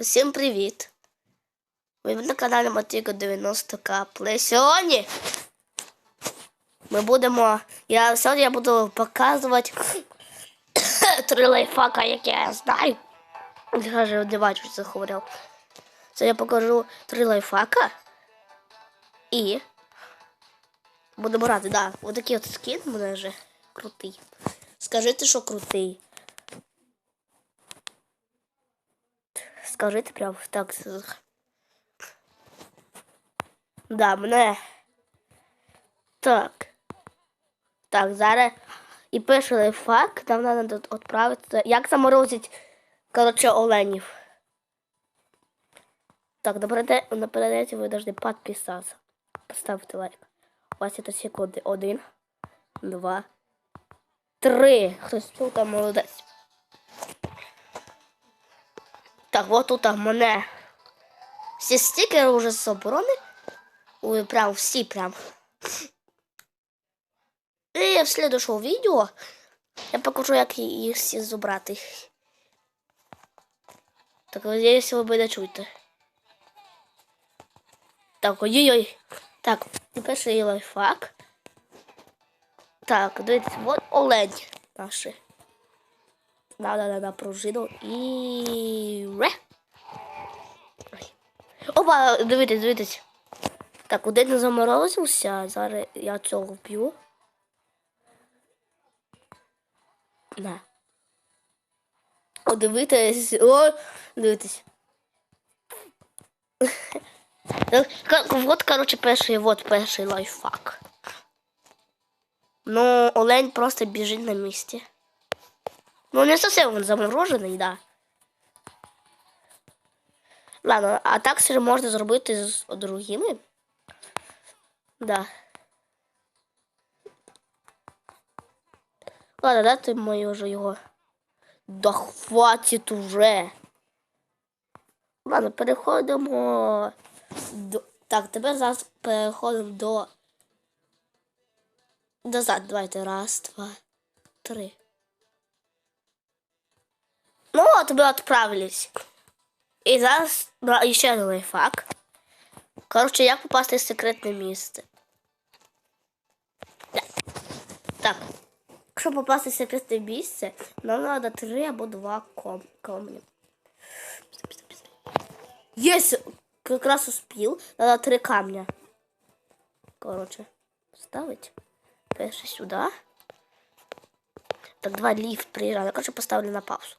Всім привіт! Ви на каналі Матіко 90к Плей. Сьогодні ми будемо. Я сьогодні я буду показувати три лайфхака, які я знаю. Каже, не бачу, що говорив. Це я покажу три лайфхака. І будемо грати, да. Ось такий от скін мене вже крутий. Скажите, що крутий. Скажите прям так. Да, мене. Так. Так, зараз. І перший лайфхак, нам треба відправити. Як заморозить, коротше, оленів. Так, наперед, наперед ви должны підписатися. Поставити лайк. У вас це секунди. Один, два, три. Хтось тут молодець. Так, вот тут мене всі стикери вже собрані. Ой, прям всі прям. І в следующому відео я покажу, як їх всі зібрати. Так, надіюсь, ви мене чуєте. Так, ой-ой-ой. Так, перший лайфхак. Так, дивіться, вот олень наші. Надо на, на пружину і. Опа, дивитесь, дивитесь. Так, один заморозився. Зараз я цього вб'ю. На. О, дивитесь. О, дивитесь. Вот, короче, перший, вот перший лайфхак. Ну, олень просто біжить на місці. Ну, не совсем он заморожений, да. Ладно, а так все можна зробити з другими. Да. Ладно, дати мою вже його. Да хватить уже. Ладно, переходимо до. Так, тепер зараз переходимо до. Назад, давайте. Раз, два, три. Ну, от ми відправились. І зараз ще один лайфхак. Коротше, як попасти в секретне місце. Так. Якщо попасти в секретне місце, нам треба три або два ком камні. Єс! Якраз успів. Треба три камня. Коротше, ставить. Перший сюди. Так, два ліфт приїжджали. Коротше, поставлю на паузу.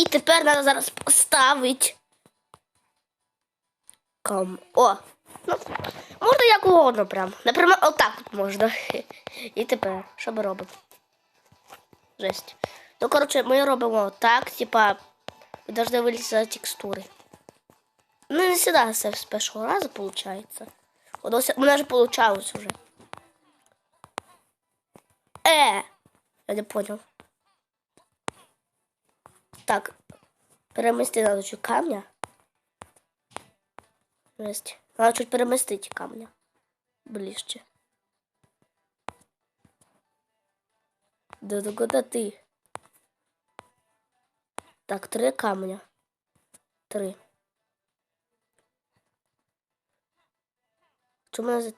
І тепер треба зараз поставити. Ком. О! Ну, можна як угодно прям. Наприклад, отак от можна. І тепер, що ми робимо? Жесть. Ну, коротше, ми робимо так, типа, ви повинні вилізти текстури. Ну, не завжди все з першого разу виходить. У мене вже вийшло вже. Е! Я не понял. Так, перемести надо чуть камня. Жесть. Надо чуть переместить камня. Ближче. Да да куда ты? Так, три камня. Три. Чому мене за...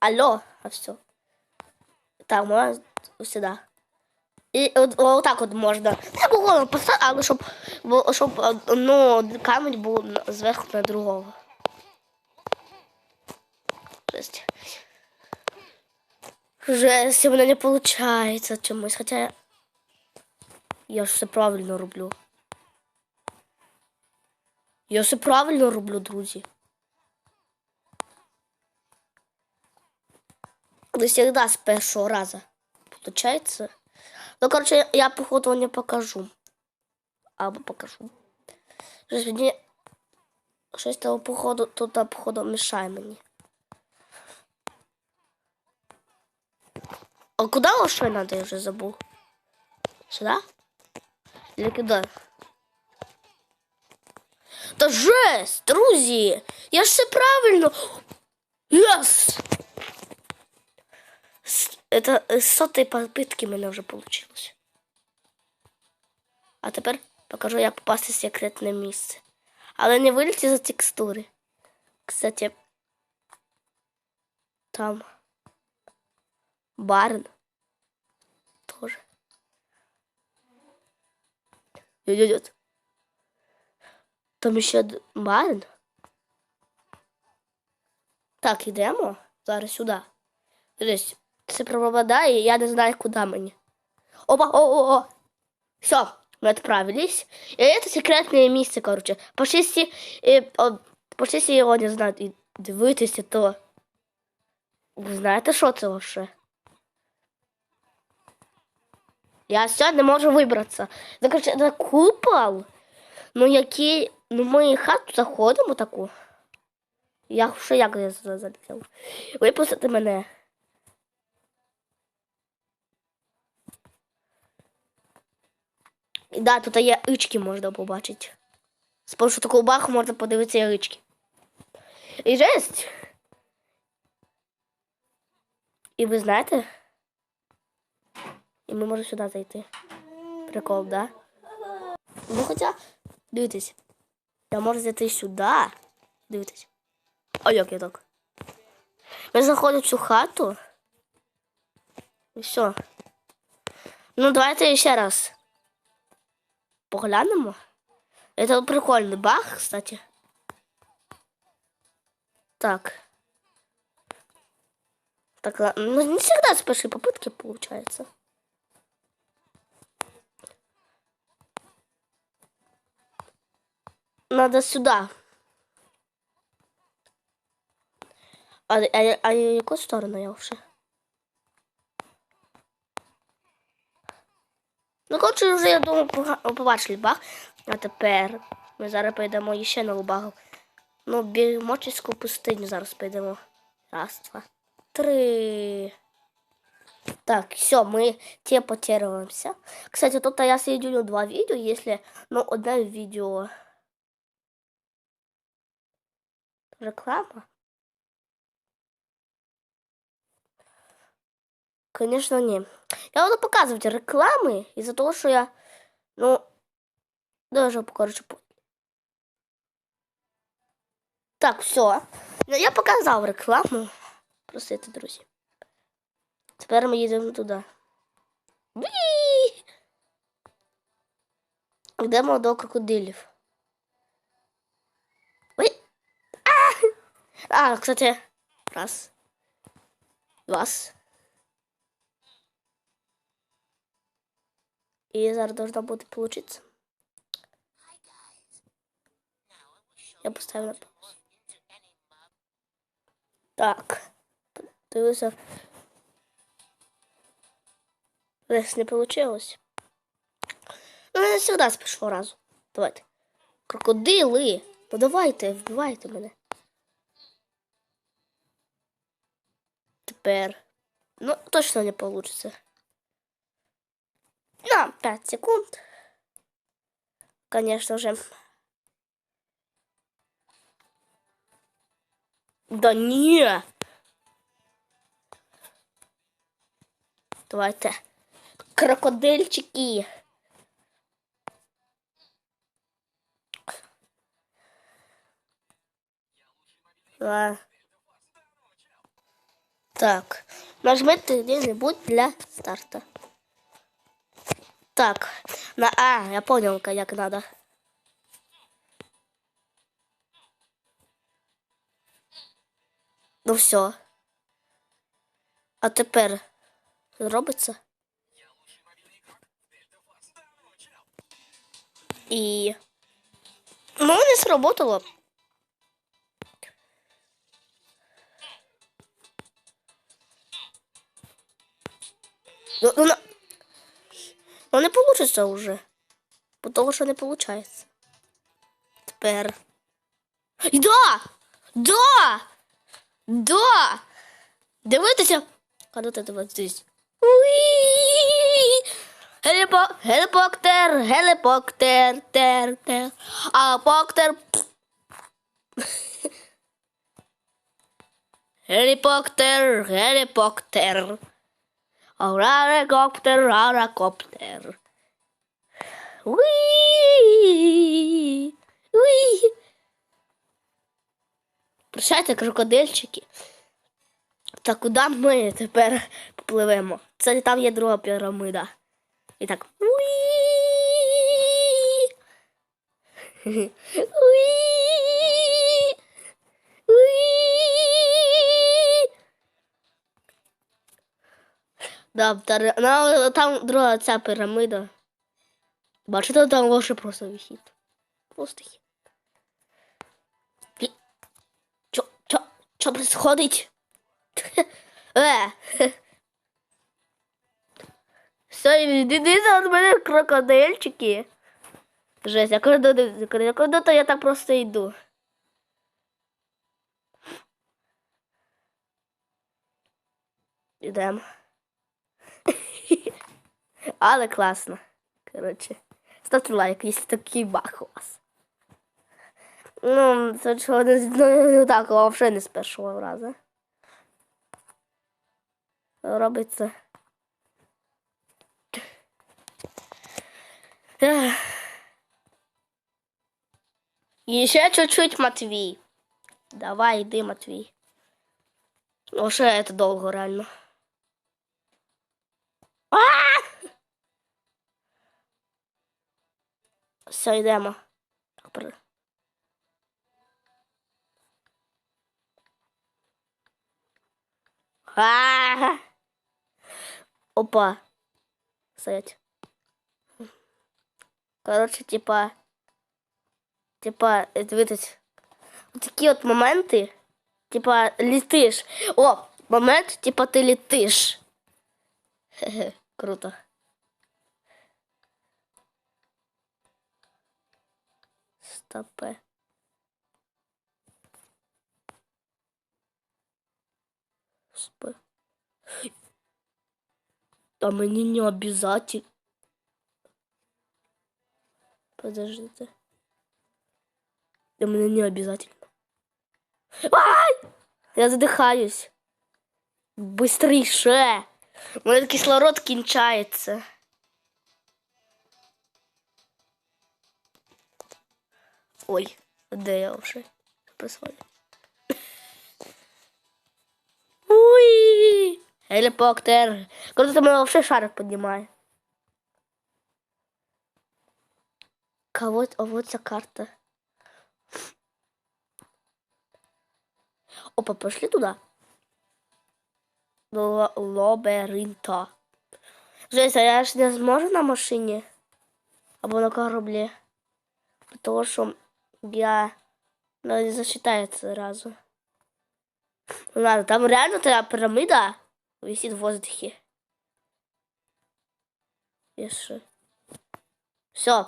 Алло, а все. Так, можна сюди. І от, отак от можна. Не було поставити, але щоб, щоб ну, камінь був зверху на другого. Жесть. Жесть, у мене не виходить чомусь, хоча я ж все правильно роблю. Я все правильно роблю, друзі. Не завжди з першого разу. Получається? Ну, короче, я походу не покажу. Або покажу. Щось мені... Щось там, походу, тут, походу, мішає мені. А куди лошадь надо, я вже забув? Сюди? Или куди? Та жесть, друзі! Я ж все правильно. Yes! С- Это з сотої попитки в мене вже вийшло. А тепер покажу, як попасти в секретне місце. Але не вилізти за текстури. Кстати, там барн тоже. Идет. Там ще д- барн. Так, йдемо зараз сюди. Дивись, це пропадає, і я не знаю, куди мені. Опа, о, о, о. Все, мы отправились. И это секретное место, короче. Пошли, если, э, о, пошли, если його не знаю, і дивитися, то ви знаєте, що це ваше? Я сьогодні не можу вибратися. Це, короче, це купол, ну який, ну ми в хату заходимо таку. Я що як я сюди залетів? Випустите мене. І да, тут є ички можна побачити. З такого баху можна подивитися ички. І жесть. І ви знаєте? І ми можемо сюди зайти. Прикол, да? Ну хоча, дивіться. Я можу зайти сюди. Дивіться. А як я так? Ми заходимо в цю хату. І все. Ну, давайте ще раз. Поглянемо. Это прикольный баг, кстати. Так. Так, ла- ну, не всегда с первой попытки получается. Надо сюда. А, а, а яку сторону я вже? Ну, коротше, вже, я думаю, побачили баг. А тепер ми зараз поїдемо ще на багу. Ну, Бімочиську пустиню зараз поїдемо. Раз, два, три. Так, все, мы телепортируемся. Кстати, тут я соединю два видео, если, ну, одно видео реклама. Конечно, не. Я буду показывать рекламы из-за того, что я, ну, даже, короче, по- Так, все. Я показав рекламу. Просто это, друзі. Тепер ми їдемо туди. Ві! Йдемо до крокодилів. Ой! А! а, кстати, раз. Два. І зараз должна буде получиться. Я поставлю на паузу. Так. Дивися. Десь не получилось. Ну, не завжди з першого разу. Давайте. Крокодили. Ну давайте, вбивайте мене. Тепер. Ну, точно не получится. На 5 секунд. Конечно же. Да не. Давайте. Крокодильчики. А. Так. Нажмите где-нибудь для старта. Так. На А, я понял, как надо. Ну все. А тепер робиться. І. Ну, не сработало. Ну, ну, Ну не вийде уже. Потому того, що не виходить. Тепер. Да! Да! Да! Дивитися! Коли ну, ти дивитись? Геліпок, геліпоктер, геліпоктер, тер, тер. А поктер. Геліпоктер, геліпоктер. Рарекоптер, рарекоптер. Уі! Уі! Прощайте, крокодильчики. Та куди ми тепер попливемо? Це там є друга пірамида. І так. Уі! Уі! Да, та- ну, там друга ця пірамида. Бачите, там лише просто вихід. Просто хід. Блін. Чо, чо, происходить? Е. Все, дивіться від мене крокодильчики. Жесть, а куди, куди то я так просто йду. Ідемо. Але класно. Коротше. Ставте лайк, якщо такий баг у вас. Ну, це чого не, з- ну, так, взагалі не з першого разу. Робиться. І ще чуть-чуть, Матвій. Давай, йди, Матвій. Ну, ще це довго, реально. А! Все, йдемо. Так, при- А! Опа. Стоять. Коротше, типа. Типа, е, дивитись. Такі от моменти. Типа, літиш. О, момент, типа, ти літиш. Хе-хе, круто. Стопе. Спи. А мне не обязательно. Подождите. Да мне не обязательно. Ай! Я задыхаюсь. Быстрейше. У мене кислород кінчається. Ой, де я вже? Присвоїв. Уи! Геликоптер. Круто мене вообще шарик піднімає. Кого, а вот ця карта. Опа, пошли туда. Лабіринта. Жесть, а я ж не зможу на машині? Або на кораблі. Тому що я ну, не засчитається разу. Ну ладно, там реально та пирамида висит в воздухе. Пиши. Все.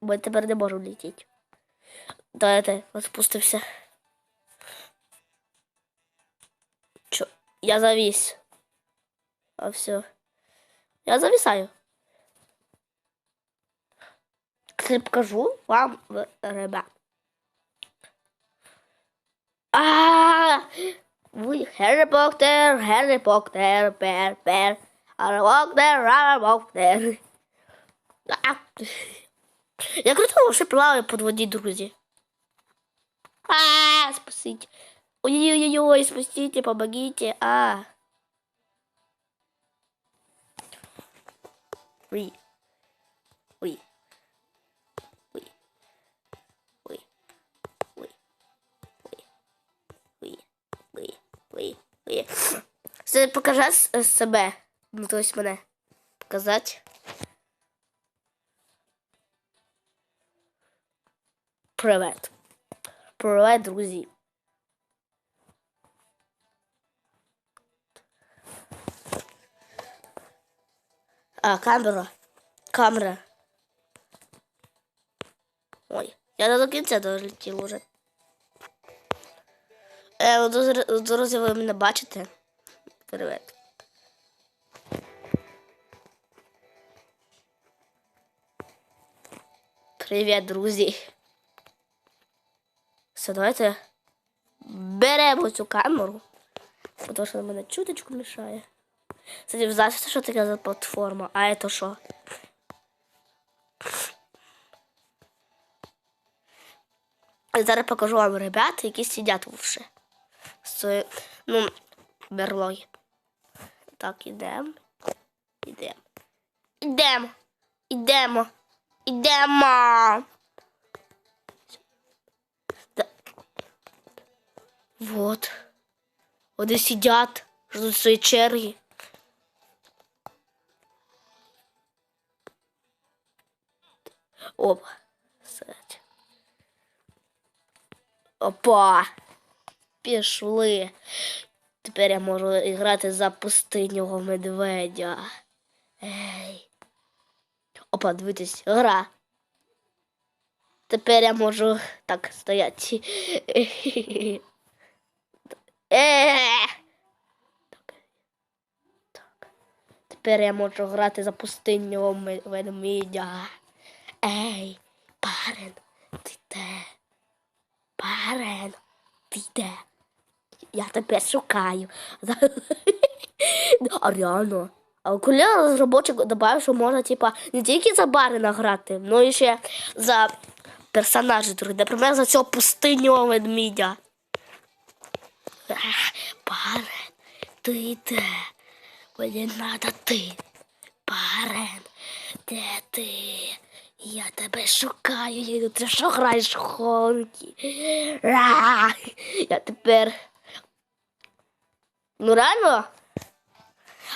Ми тепер не можемо летіти. Да, это, Я завис. А все. Я зависаю. Кстати, покажу вам, ребят. А, Гаррі Поттер, Гаррі Поттер, пер, пер, Гаррі Поттер, Гаррі Поттер. А, Я круто вообще плаваю под воді, друзі. А, спасите. Ой-ой-ой, спасите, помогите. А. Ой. Ой. Ой. Ой. Ой. Ой. Ой. Ой. Ой. Це покажи себе. Ну, то есть мене. Показати. Привет. Привет, друзі. А, камера. Камера. Ой, я до кінця долетів уже. Е, Друзі, ви мене бачите? Привет. Привіт, друзі. Все, давайте беремо цю камеру, тому що вона мене чуточку мішає. Кстати, знаєте, що таке за платформа? А це що? Зараз покажу вам ребят, які сидять вовше. З, ну, берлоги. Так, ідемо. Ідемо. Ідемо. Ідемо. Ідемо. Вот. Вони сидять, ждуть своєї черги. Опа. Опа. Пішли. Тепер я можу грати за пустинього медведя. Ей. Опа, дивитись, гра. Тепер я можу так стояти. Е. Так. Тепер я можу грати за пустинного ме- ведмедя. Ей, парен, ти де? Парен, ти де? Я тебе шукаю. А реально. А коли розробочик додав, що можна типа не тільки за барина грати, но і ще за персонажів других. Наприклад, за цього пустинього ведмідя. Парен, ти де? Мені надо ти. Парен, де ти? Я тебе шукаю, я йду, ти що граєш в хонки. Я тепер. Ну реально?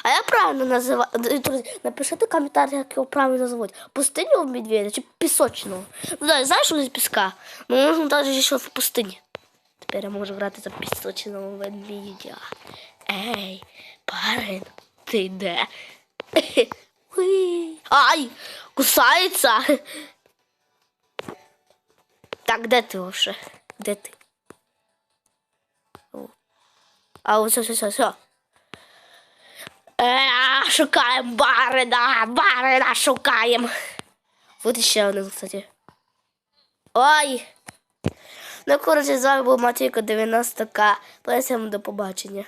А я правильно називаю. Друзі, напишіть в коментарях, як його правильно називати. Пустинього медведя чи пісочного? Ну да, знаєш, що з піска? Ну, можна навіть ще в пустині. Тепер я можу грати за пісочного ведмідя. Ей, парень, ти де? Ай! Кусається! Так, де ти вже? Де ти? А ось все, все, все. Е, шукаємо барина, барина шукаємо. Вот ще один, кстати. Ой! Ну, коротше, з вами був Матвійко 90К. Всім до побачення.